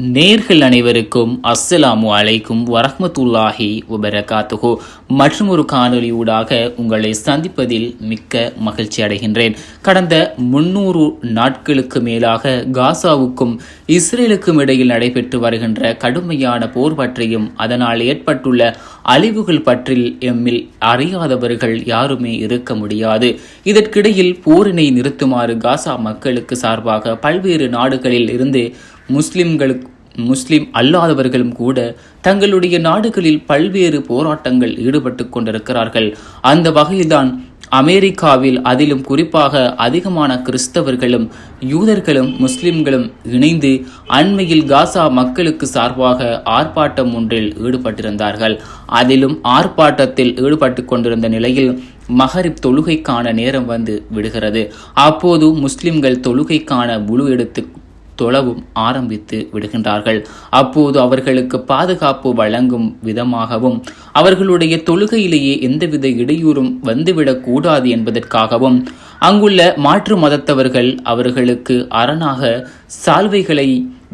நேர்கள் அனைவருக்கும் அஸ்ஸலாமு அலைக்கும் வரஹமத்துல்லாஹி வபரகாத்துஹு. மற்றும் ஒரு காணொலியூடாக உங்களை சந்திப்பதில் மிக்க மகிழ்ச்சி அடைகின்றேன். கடந்த முன்னூறு நாட்களுக்கு மேலாக காசாவுக்கும் இஸ்ரேலுக்கும் இடையில் நடைபெற்று வருகின்ற கடுமையான போர் பற்றியும் அதனால் ஏற்பட்டுள்ள அழிவுகள் பற்றில் எம்மில் அறியாதவர்கள் யாருமே இருக்க முடியாது. இதற்கிடையில் போரினை நிறுத்துமாறு காசா மக்களுக்கு சார்பாக பல்வேறு நாடுகளில் இருந்து முஸ்லிம்களுக்கு முஸ்லிம் அல்லாதவர்களும் கூட தங்களுடைய நாடுகளில் பல்வேறு போராட்டங்கள் ஈடுபட்டு கொண்டிருக்கிறார்கள். அந்த வகையில்தான் அமெரிக்காவில் அதிலும் குறிப்பாக அதிகமான கிறிஸ்தவர்களும் யூதர்களும் முஸ்லிம்களும் இணைந்து அண்மையில் காசா மக்களுக்கு சார்பாக ஆர்ப்பாட்டம் ஒன்றில் ஈடுபட்டிருந்தார்கள். அதிலும் ஆர்ப்பாட்டத்தில் ஈடுபட்டு கொண்டிருந்த நிலையில் மகரிப் தொழுகைக்கான நேரம் வந்து விடுகிறது. அப்போது முஸ்லிம்கள் தொழுகைக்கான முழு எடுத்து தொழவும் ஆரம்பித்து விடுகின்றார்கள். அப்போது அவர்களுக்கு பாதுகாப்பு வழங்கும் விதமாகவும் அவர்களுடைய தொழுகையிலேயே எந்தவித இடையூறும் வந்துவிடக்கூடாது என்பதற்காகவும் அங்குள்ள மாற்று மதத்தவர்கள் அவர்களுக்கு அரணாக சால்வைகளை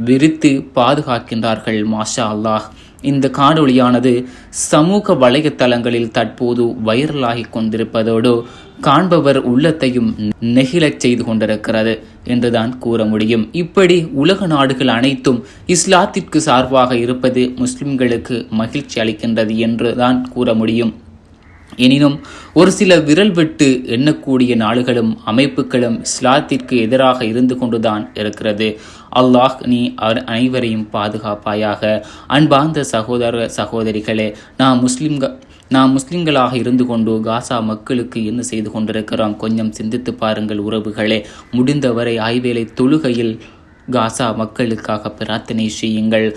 விரித்து பாதுகாக்கின்றார்கள் மாஷா அல்லாஹ். இந்த காணொளியானது சமூக வலைத்தளங்களில் தற்போது வைரலாகி கொண்டிருப்பதோடு காண்பவர் உள்ளத்தையும் நெகிழச் செய்து கொண்டிருக்கிறது என்றுதான் கூற முடியும். இப்படி உலக நாடுகள் அனைத்தும் இஸ்லாத்திற்கு சார்பாக இருப்பது முஸ்லிம்களுக்கு மகிழ்ச்சி அளிக்கின்றது என்றுதான் கூற முடியும். எனினும் ஒரு சில விரல் விட்டு எண்ணக்கூடிய நாடுகளும் அமைப்புகளும் இஸ்லாத்திற்கு எதிராக இருந்து கொண்டுதான் இருக்கிறது. அல்லாஹ் நீ அனைவரையும் பாதுகாப்பாயாக. அன்பார்ந்த சகோதர சகோதரிகளே நான் முஸ்லிம்க நாம் முஸ்லிம்களாக இருந்து கொண்டு காசா மக்களுக்கு என்ன செய்து கொண்டிருக்கிறோம்? கொஞ்சம் சிந்தித்து பாருங்கள் உறவுகளே. முடிந்தவரை ஆய்வேலை தொழுகையில் காசா மக்களுக்காக பிரார்த்தனை செய்யுங்கள்.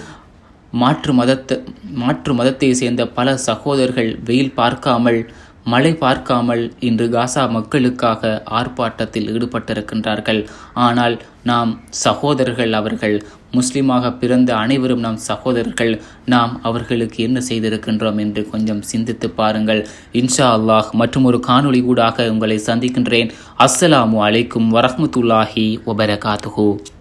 மாற்று மதத்தை மாற்று மதத்தை சேர்ந்த பல சகோதரர்கள் வெயில் பார்க்காமல் மழை பார்க்காமல் இன்று காசா மக்களுக்காக ஆர்ப்பாட்டத்தில் ஈடுபட்டிருக்கின்றார்கள். ஆனால் நாம் சகோதரர்கள் அவர்கள் முஸ்லிமாக பிறந்த அனைவரும் நாம் சகோதரர்கள் நாம் அவர்களுக்கு என்ன செய்திருக்கின்றோம் என்று கொஞ்சம் சிந்தித்து பாருங்கள். இன்ஷா அல்லாஹ் மற்றும் ஒரு காணொளி ஊடாக உங்களை சந்திக்கின்றேன். அஸ்ஸலாமு அலைக்கும் வரஹமத்துல்லாஹி வபரகாத்துஹூ.